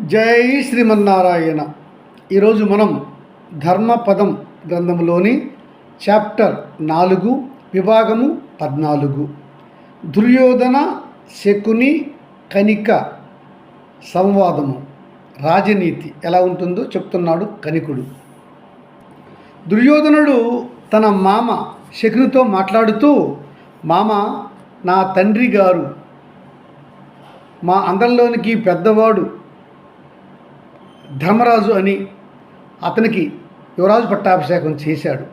జై శ్రీమన్నారాయణ. ఈరోజు మనం ధర్మపదం గ్రంథంలోని చాప్టర్ నాలుగు విభాగము పద్నాలుగు. దుర్యోధన శకుని కనిక సంవాదము. రాజనీతి ఎలా ఉంటుందో చెప్తున్నాడు కనికుడు. దుర్యోధనుడు తన మామ శకునితో మాట్లాడుతూ మామ నా తండ్రి గారు మా అందరిలోనికి పెద్దవాడు ధర్మరాజు అని అతనికి యువరాజు పట్టాభిషేకం చేశాడు.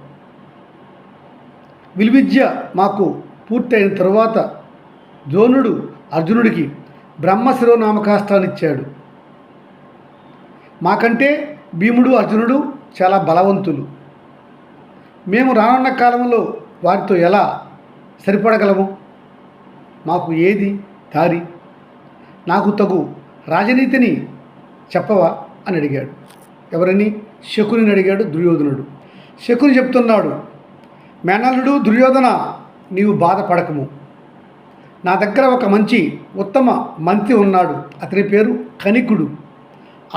విలువిద్య మాకు పూర్తయిన తరువాత ద్రోణుడు అర్జునుడికి బ్రహ్మశిరోనామకాష్టాన్ని ఇచ్చాడు. మాకంటే భీముడు అర్జునుడు చాలా బలవంతులు. మేము రానున్న కాలంలో వారితో ఎలా సరిపడగలము? మాకు ఏది దారి? నాకు తగు రాజనీతిని చెప్పవా? అని అడిగాడు. ఎవరని? శకుని అడిగాడు దుర్యోధనుడు. శకుని చెప్తున్నాడు మేనల్లుడు దుర్యోధన నీవు బాధపడకము. నా దగ్గర ఒక మంచి ఉత్తమ మంత్రి ఉన్నాడు. అతని పేరు కనికుడు.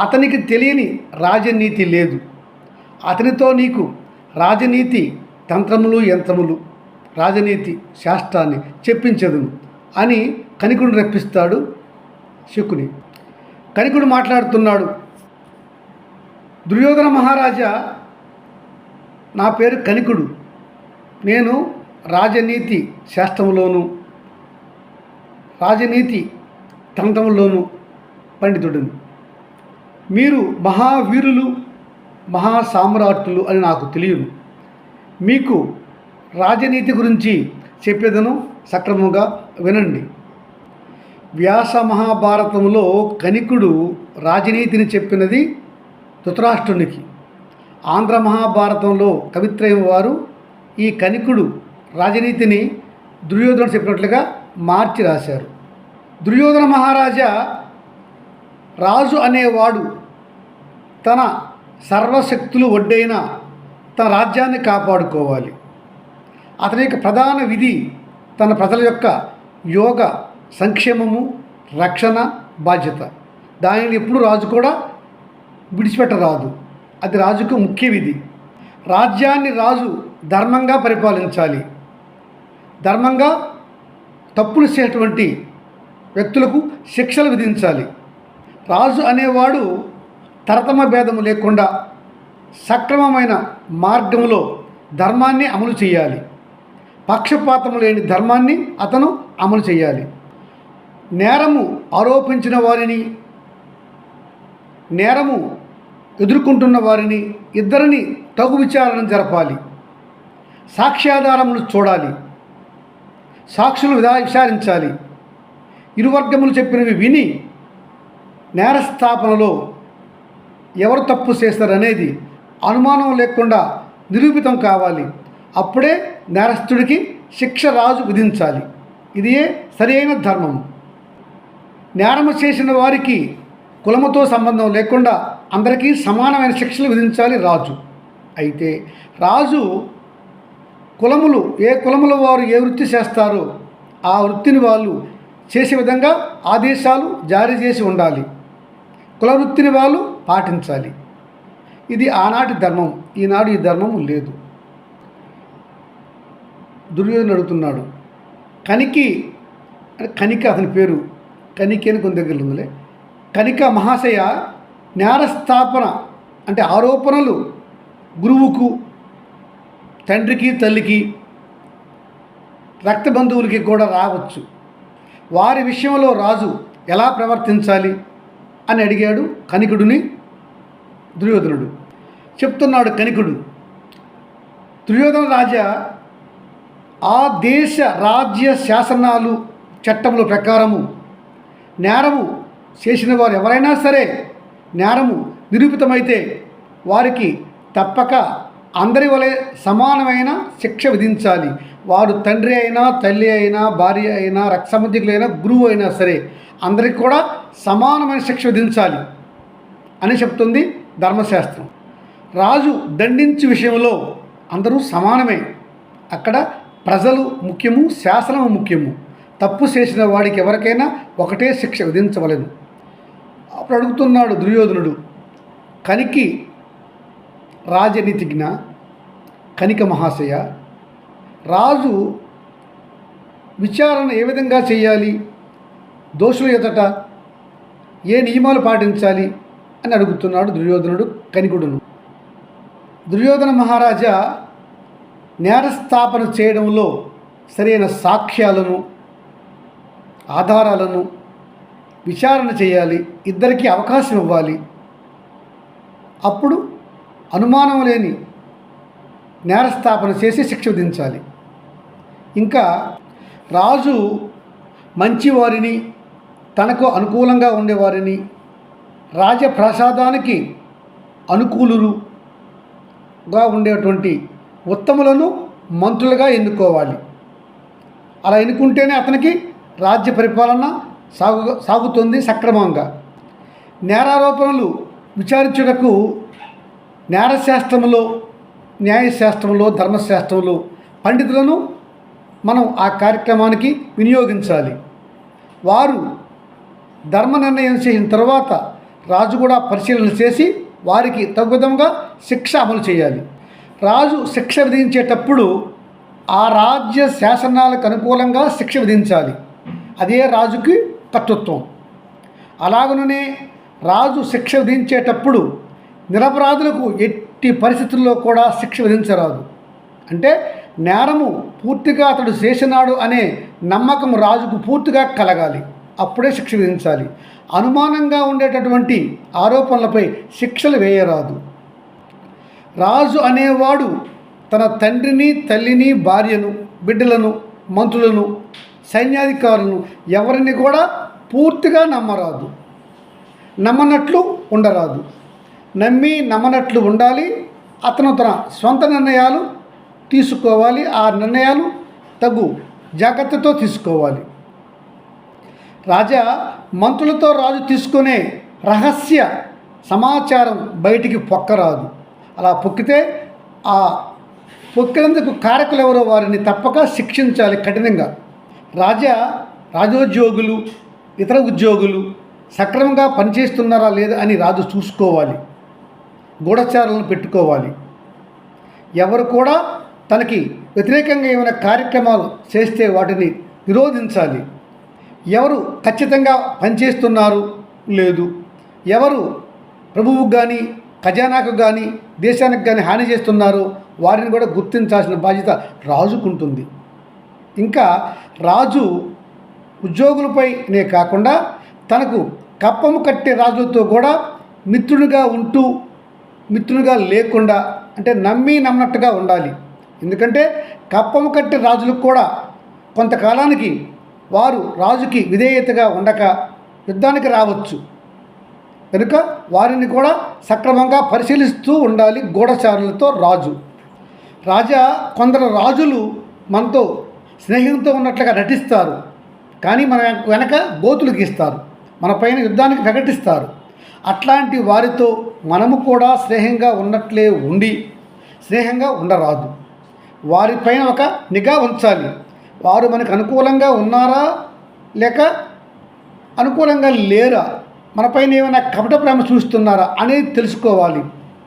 అతనికి తెలియని రాజనీతి లేదు. అతనితో నీకు రాజనీతి తంత్రములు యంత్రములు రాజనీతి శాస్త్రాన్ని చెప్పించదును అని కనికుడు రప్పిస్తాడు శకుని. కనికుడు మాట్లాడుతున్నాడు దుర్యోధన మహారాజా నా పేరు కనికుడు. నేను రాజనీతి శాస్త్రంలోను రాజనీతి తంత్రంలోను పండితుడిని. మీరు మహావీరులు మహాసామ్రాట్లు అని నాకు తెలియను మీకు రాజనీతి గురించి చెప్పేదను సక్రమంగా వినండి. వ్యాస మహాభారతంలో కనికుడు రాజనీతిని చెప్పినది ధృతరాష్ట్రునికి. ఆంధ్ర మహాభారతంలో కవిత్రయం వారు ఈ కనికుడు రాజనీతిని దుర్యోధన చెప్పినట్లుగా మార్చి రాశారు. దుర్యోధన మహారాజా రాజు అనేవాడు తన సర్వశక్తులు ఒడ్డైన తన రాజ్యాన్ని కాపాడుకోవాలి. అతని యొక్క ప్రధాన విధి తన ప్రజల యొక్క యోగ సంక్షేమము రక్షణ బాధ్యత. దానిని ఎప్పుడు రాజు కూడా విడిచిపెట్టరాదు. అది రాజుకు ముఖ్య విధి. రాజ్యాన్ని రాజు ధర్మంగా పరిపాలించాలి. ధర్మంగా తప్పులు చేసేటువంటి వ్యక్తులకు శిక్షలు విధించాలి. రాజు అనేవాడు తరతమ భేదము లేకుండా సక్రమమైన మార్గంలో ధర్మాన్ని అమలు చేయాలి. పక్షపాతము లేని ధర్మాన్ని అతను అమలు చేయాలి. నేరము ఆరోపించిన వారిని నేరము ఎదుర్కొంటున్న వారిని ఇద్దరిని తగు విచారణ జరపాలి. సాక్ష్యాధారములు చూడాలి. సాక్షులు విధా విచారించాలి. ఇరువర్గములు చెప్పినవి విని నేరస్థాపనలో ఎవరు తప్పు చేస్తారనేది అనుమానం లేకుండా నిరూపితం కావాలి. అప్పుడే నేరస్తుడికి శిక్ష రాజు విధించాలి. ఇదియే సరైన ధర్మం. నేరము చేసిన వారికి కులముతో సంబంధం లేకుండా అందరికీ సమానమైన శిక్షలు విధించాలి రాజు. అయితే రాజు కులములు ఏ కులముల వారు ఏ వృత్తి చేస్తారో ఆ వృత్తిని వాళ్ళు చేసే విధంగా ఆదేశాలు జారీ చేసి ఉండాలి. కుల వృత్తిని వాళ్ళు పాటించాలి. ఇది ఆనాటి ధర్మం. ఈనాడు ఈ ధర్మం లేదు. దుర్యోధన అడుగుతున్నాడు కనికి కనిక అతని పేరు. కనికి అని కొన్ని దగ్గర ఉందిలే. కనిక మహాశయ నేరస్థాపన అంటే ఆరోపణలు గురువుకు తండ్రికి తల్లికి రక్త బంధువులకి కూడా రావచ్చు. వారి విషయంలో రాజు ఎలా ప్రవర్తించాలి అని అడిగాడు కనికుడిని దుర్యోధనుడు. చెప్తున్నాడు కనికుడు దుర్యోధన రాజా ఆ దేశ రాజ్య శాసనాలు చట్టముల ప్రకారము నేరము చేసిన వారు ఎవరైనా సరే జ్ఞానము నిరూపితమైతే వారికి తప్పక అందరి వలె సమానమైన శిక్ష విధించాలి. వారు తండ్రి అయినా తల్లి అయినా భార్య అయినా రక్త గురువు అయినా సరే అందరికి కూడా సమానమైన శిక్ష విధించాలి అని చెప్తుంది ధర్మశాస్త్రం. రాజు దండించే విషయంలో అందరూ సమానమే. అక్కడ ప్రజలు ముఖ్యము శాసనము ముఖ్యము. తప్పు చేసిన వాడికి ఎవరికైనా ఒకటే శిక్ష విధించవలెను. అప్పుడు అడుగుతున్నాడు దుర్యోధనుడు కనికి రాజనీతిజ్ఞ కనిక మహాశయ రాజు విచారణ ఏ విధంగా చేయాలి? దోషులు ఎదట ఏ నియమాలు పాటించాలి? అని అడుగుతున్నాడు దుర్యోధనుడు కనికుడును. దుర్యోధన మహారాజా నేరస్థాపన చేయడంలో సరైన సాక్ష్యాలను ఆధారాలను విచారణ చేయాలి ఇద్దరికీ అవకాశం ఇవ్వాలి. అప్పుడు అనుమానం లేని నేరస్థాపన చేసి శిక్ష విధించాలి. ఇంకా రాజు మంచివారిని తనకు అనుకూలంగా ఉండేవారిని రాజప్రసాదానికి అనుకూలుగా ఉండేటువంటి ఉత్తములను మంత్రులుగా ఎన్నుకోవాలి. అలా ఎన్నుకుంటేనే అతనికి రాజ్య పరిపాలన సాగు సాగుతుంది సక్రమంగా. నేరారోపణలు విచారించుటకు నేరశాస్త్రంలో న్యాయశాస్త్రంలో ధర్మశాస్త్రంలో పండితులను మనం ఆ కార్యక్రమానికి వినియోగించాలి. వారు ధర్మ నిర్ణయం చేసిన తర్వాత రాజు కూడా పరిశీలన చేసి వారికి తగ్గుదంగా శిక్ష అమలు చేయాలి. రాజు శిక్ష విధించేటప్పుడు ఆ రాజ్య శాసనాలకు అనుకూలంగా శిక్ష విధించాలి. అదే రాజుకి కర్తృత్వం అలాగనే రాజు శిక్ష విధించేటప్పుడు నిరపరాధులకు ఎట్టి పరిస్థితుల్లో కూడా శిక్ష విధించరాదు. అంటే నేరము పూర్తిగా అతడు చేసినాడు అనే నమ్మకం రాజుకు పూర్తిగా కలగాలి. అప్పుడే శిక్ష విధించాలి. అనుమానంగా ఉండేటటువంటి ఆరోపణలపై శిక్షలు వేయరాదు. రాజు అనేవాడు తన తండ్రిని తల్లిని భార్యను బిడ్డలను మంత్రులను సైన్యాధికారులను ఎవరిని కూడా పూర్తిగా నమ్మరాదు. నమ్మనట్లు ఉండరాదు. నమ్మి నమ్మనట్లు ఉండాలి. అతను తన సొంత నిర్ణయాలు తీసుకోవాలి. ఆ నిర్ణయాలు తగు జాగ్రత్తతో తీసుకోవాలి. రాజా మంత్రులతో రాజు తీసుకునే రహస్య సమాచారం బయటికి పొక్కరాదు. అలా పొక్కితే ఆ పొక్కినందుకు కారకులు ఎవరో వారిని తప్పక శిక్షించాలి కఠినంగా. రాజా రాజోద్యోగులు ఇతర ఉద్యోగులు సక్రమంగా పనిచేస్తున్నారా లేదా అని రాజు చూసుకోవాలి. గూఢచారులను పెట్టుకోవాలి. ఎవరు కూడా తనకి వ్యతిరేకంగా ఏమైనా కార్యక్రమాలు చేస్తే వాటిని నిరోధించాలి. ఎవరు ఖచ్చితంగా పనిచేస్తున్నారు? లేదు. ఎవరు ప్రభువుకు కానీ ఖజానాకు కానీ దేశానికి కానీ హాని చేస్తున్నారో? వారిని కూడా గుర్తించాల్సిన బాధ్యత రాజుకుంటుంది. ఇంకా రాజు ఉద్యోగులపైనే కాకుండా తనకు కప్పము కట్టే రాజులతో కూడా మిత్రునిగా ఉంటూ మిత్రునిగా లేకుండా అంటే నమ్మి నమ్మనట్టుగా ఉండాలి. ఎందుకంటే కప్పము కట్టే రాజులకు కూడా కొంతకాలానికి వారు రాజుకి విధేయతగా ఉండక యుద్ధానికి రావచ్చు. కనుక వారిని కూడా సక్రమంగా పరిశీలిస్తూ ఉండాలి గూఢచారులతో రాజు. రాజా కొందరు రాజులు మనతో స్నేహంతో ఉన్నట్లుగా నటిస్తారు. కానీ మన వెనక గోతులు గీస్తారు మన పైన యుద్ధానికి ప్రకటిస్తారు అట్లాంటి వారితో మనము కూడా స్నేహంగా ఉన్నట్లే ఉండి స్నేహంగా ఉండరాదు. వారిపైన ఒక నిఘా ఉంచాలి. వారు మనకు అనుకూలంగా ఉన్నారా లేక అనుకూలంగా లేరా? మనపైన ఏమైనా కపట ప్రేమ చూస్తున్నారా అనేది తెలుసుకోవాలి.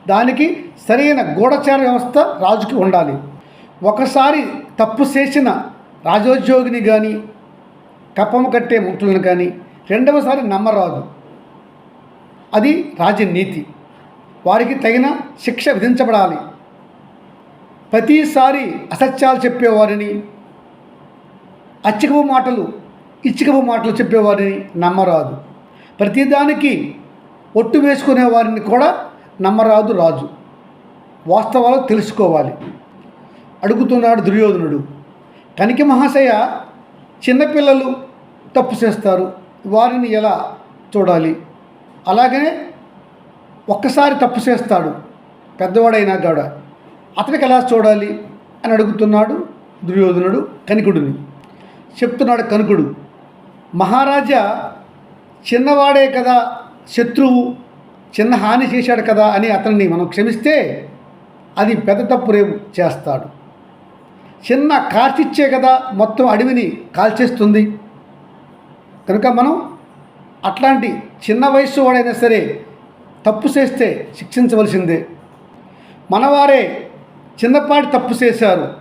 దానికి సరైన గూఢచార వ్యవస్థ రాజుకి ఉండాలి. ఒకసారి తప్పు చేసిన రాజోద్యోగిని కానీ కప్పము కట్టే ముక్తులను కానీ రెండవసారి నమ్మరాదు. అది రాజనీతి. వారికి తగిన శిక్ష విధించబడాలి. ప్రతిసారి అసత్యాలు చెప్పేవారిని అచ్చికపు మాటలు ఇచ్చికపు మాటలు చెప్పేవారిని నమ్మరాదు. ప్రతిదానికి ఒట్టు వేసుకునే వారిని కూడా నమ్మరాదు రాజు. వాస్తవాలు తెలుసుకోవాలి. అడుగుతున్నాడు దుర్యోధనుడు. కనికి మహాశయ చిన్నపిల్లలు తప్పు చేస్తారు. వారిని ఎలా చూడాలి? అలాగనే ఒక్కసారి తప్పు చేస్తాడు. పెద్దవాడైనా కూడా అతనికి ఎలా చూడాలి? అని అడుగుతున్నాడు దుర్యోధనుడు కనికుడిని. చెప్తున్నాడు కనుకుడు మహారాజా చిన్నవాడే కదా శత్రువు చిన్న హాని చేశాడు కదా అని అతన్ని మనం క్షమిస్తే అది పెద్ద తప్పు రేపు చేస్తాడు. చిన్న కార్చిచ్చే కదా మొత్తం అడవిని కాల్చేస్తుంది. కనుక మనం అట్లాంటి చిన్న వయస్సు వాడైనా సరే తప్పు చేస్తే శిక్షించవలసిందే. మనవారే చిన్నపాటి తప్పు చేశారు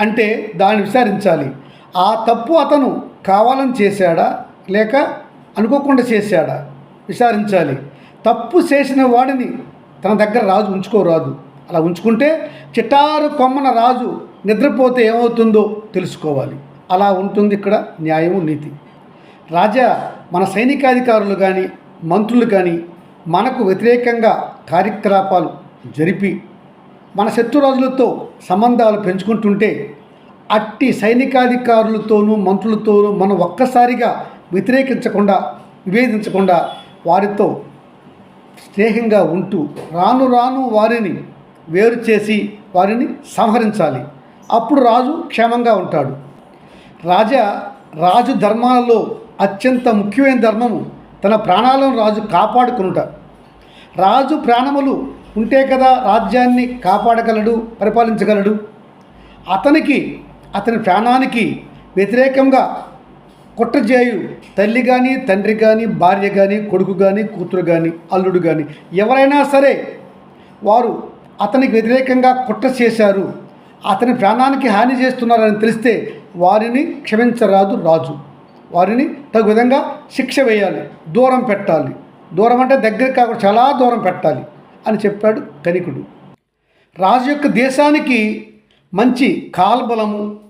అంటే దాన్ని విచారించాలి. ఆ తప్పు అతను కావాలని చేశాడా? లేక అనుకోకుండా చేశాడా? విచారించాలి. తప్పు చేసిన వాడిని తన దగ్గర రాజు ఉంచుకోరాదు. అలా ఉంచుకుంటే చిటారు కొమ్మన రాజు నిద్రపోతే ఏమవుతుందో తెలుసుకోవాలి. అలా ఉంటుంది ఇక్కడ న్యాయము నీతి. రాజా మన సైనికాధికారులు కానీ మంత్రులు కానీ మనకు వ్యతిరేకంగా కార్యకలాపాలు జరిపి మన శత్రురాజులతో సంబంధాలు పెంచుకుంటుంటే అట్టి సైనికాధికారులతోనూ మంత్రులతోనూ మనం ఒక్కసారిగా వ్యతిరేకించకుండా విభేదించకుండా వారితో స్నేహంగా ఉంటూ రాను రాను వారిని వేరు చేసి వారిని సంహరించాలి. అప్పుడు రాజు క్షేమంగా ఉంటాడు. రాజా రాజు ధర్మాలలో అత్యంత ముఖ్యమైన ధర్మము తన ప్రాణాలను రాజు కాపాడుకునుట. రాజు ప్రాణములు ఉంటే కదా రాజ్యాన్ని కాపాడగలడు పరిపాలించగలడు. అతనికి అతని ప్రాణానికి వ్యతిరేకంగా కుట్రజేయు తల్లి కానీ తండ్రి కానీ భార్య కానీ కొడుకు కానీ కూతురు కానీ అల్లుడు కానీ ఎవరైనా సరే వారు అతనికి వ్యతిరేకంగా కుట్ర చేశారు అతని ప్రాణానికి హాని చేస్తున్నారని తెలిస్తే వారిని క్షమించరాదు రాజు. వారిని తగు విధంగా శిక్ష వేయాలి దూరం పెట్టాలి. దూరం అంటే దగ్గర కాకుండా చాలా దూరం పెట్టాలి అని చెప్పాడు కనికుడు. రాజు యొక్క దేశానికి మంచి కాల్బలము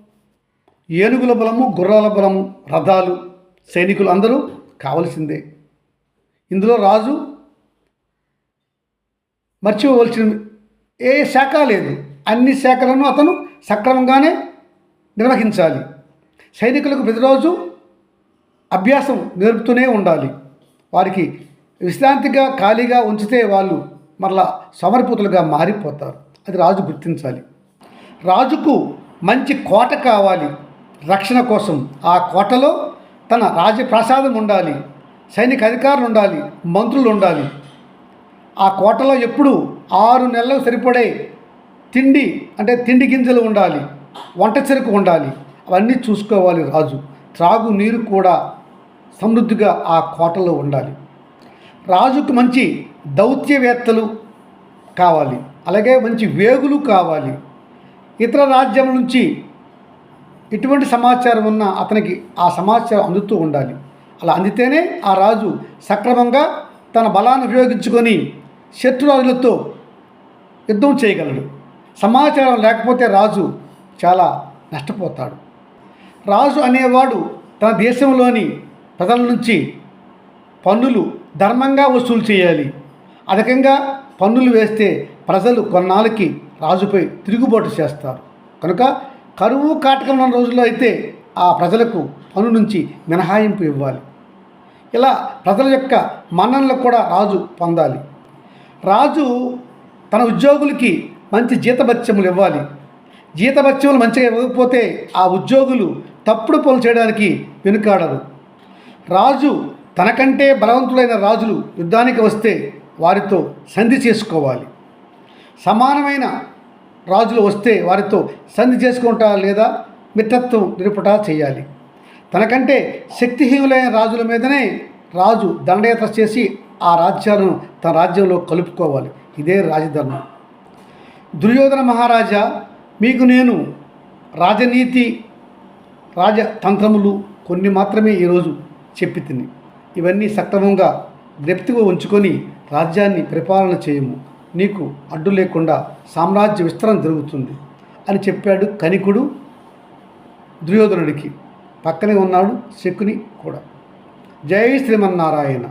ఏనుగుల బలము గుర్రాల బలము రథాలు సైనికులు అందరూ కావలసిందే. ఇందులో రాజు మర్చిపోవలసిన ఏ శాఖ లేదు. అన్ని శాఖలను అతను సక్రమంగానే నిర్వహించాలి. సైనికులకు ప్రతిరోజు అభ్యాసం నేర్పుతూనే ఉండాలి. వారికి విశ్రాంతిగా ఖాళీగా ఉంచితే వాళ్ళు మరలా సమర్పితులుగా మారిపోతారు. అది రాజు గుర్తించాలి. రాజుకు మంచి కోట కావాలి. రక్షణ కోసం ఆ కోటలో తన రాజప్రసాదం ఉండాలి. సైనిక అధికారులు ఉండాలి. మంత్రులు ఉండాలి. ఆ కోటలో ఎప్పుడు ఆరు నెలలు సరిపడే తిండి అంటే తిండి గింజలు ఉండాలి. వంట చెరుకు ఉండాలి. అవన్నీ చూసుకోవాలి రాజు. త్రాగు నీరు కూడా సమృద్ధిగా ఆ కోటలో ఉండాలి. రాజుకు మంచి దౌత్యవేత్తలు కావాలి. అలాగే మంచి వేగులు కావాలి. ఇతర రాజ్యం నుంచి ఎటువంటి సమాచారం ఉన్నా అతనికి ఆ సమాచారం అందుతూ ఉండాలి. అలా అందితేనే ఆ రాజు సక్రమంగా తన బలాన్ని ఉపయోగించుకొని శత్రురాజులతో యుద్ధం చేయగలడు. సమాచారం లేకపోతే రాజు చాలా నష్టపోతాడు. రాజు అనేవాడు తన దేశంలోని ప్రజల నుంచి పన్నులు ధర్మంగా వసూలు చేయాలి. అధికంగా పన్నులు వేస్తే ప్రజలు కొన్నాళ్ళకి రాజుపై తిరుగుబాటు చేస్తారు. కనుక కరువు కాటకం ఉన్న రోజుల్లో అయితే ఆ ప్రజలకు పన్ను నుంచి మినహాయింపు ఇవ్వాలి. ఇలా ప్రజల యొక్క మన్ననలు కూడా రాజు పొందాలి. రాజు తన ఉద్యోగులకి మంచి జీతభత్యములు ఇవ్వాలి. జీతభత్యములు మంచిగా ఇవ్వకపోతే ఆ ఉద్యోగులు తప్పుడు పనులు చేయడానికి వెనుకాడరు. రాజు తనకంటే బలవంతులైన రాజులు యుద్ధానికి వస్తే వారితో సంధి చేసుకోవాలి. సమానమైన రాజులు వస్తే వారితో సంధి చేసుకుంటా లేదా? మిత్రత్వం నిలుపుట చేయాలి. తనకంటే శక్తిహీనులైన రాజుల మీదనే రాజు దండయాత్ర చేసి ఆ రాజ్యాలను తన రాజ్యంలో కలుపుకోవాలి. ఇదే రాజధర్మం. దుర్యోధన మహారాజా మీకు నేను రాజనీతి రాజతంత్రములు కొన్ని మాత్రమే ఈరోజు చెప్పి తిని. ఇవన్నీ సక్రమంగా జ్ఞప్తిగా ఉంచుకొని రాజ్యాన్ని పరిపాలన చేయము. నీకు అడ్డు లేకుండా సామ్రాజ్య విస్తరణ జరుగుతుంది అని చెప్పాడు కనికుడు దుర్యోధనుడికి. పక్కనే ఉన్నాడు శకుని కూడా. జై శ్రీమన్నారాయణ.